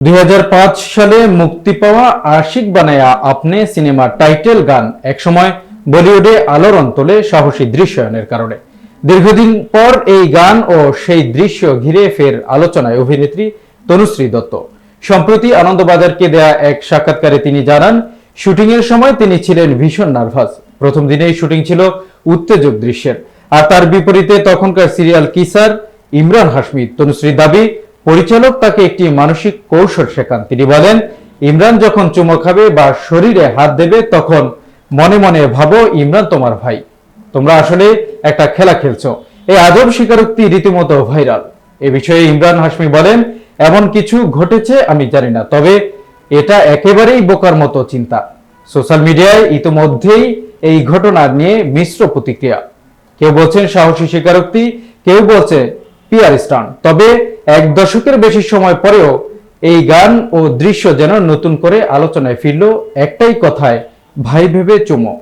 দুই হাজার পাঁচ সালে মুক্তি পাওয়া আশিক বানায়া আপনি সিনেমার টাইটেল গান একসময় বলিউডে আলোড়ন তোলে সাহসী দৃশ্যায়নের কারণে। দীর্ঘদিন পর এই গান ও সেই দৃশ্য ঘিরে ফের আলোচনায় অভিনেত্রী তনুশ্রী দত্ত। সম্প্রতি আনন্দবাজারকে দেয়া এক সাক্ষাৎকারে তিনি জানান শুটিং এর সময় তিনি ছিলেন ভীষণ নার্ভাস। প্রথম দিনেই শুটিং ছিল উত্তেজক দৃশ্যের। আর তার বিপরীতে তখনকার সিরিয়াল কিসার ইমরান হাসমি তনুশ্রীর দাবি পরিচালক তাকে একটি মানসিক কৌশল শেখান। তিনি বলেন, ইমরান যখন চুমো খাবে বা শরীরে হাত দেবে, তখন মনে মনে ভাবো, ইমরান তোমার ভাই। তোমরা আসলে একটা খেলা খেলছো। এই আজব স্বীকারোক্তি রীতিমতো ভাইরাল। এ বিষয়ে ইমরান হাসমি বলেন, এমন কিছু ঘটেছে আমি জানি না, তবে এটা একেবারেই বোকার মতো চিন্তা। সোশ্যাল মিডিয়ায় ইতোমধ্যেই এই ঘটনা নিয়ে মিশ্র প্রতিক্রিয়া। কেউ বলছেন সাহসী স্বীকারোক্তি, কেউ বলছে পিয়ার স্টান। তবে এক দশকের বেশি সময় পরেও এই গান ও দৃশ্য যেন নতুন করে আলোচনায় ফিরল একটাই কথায়, ভাই ভেবে চুমো।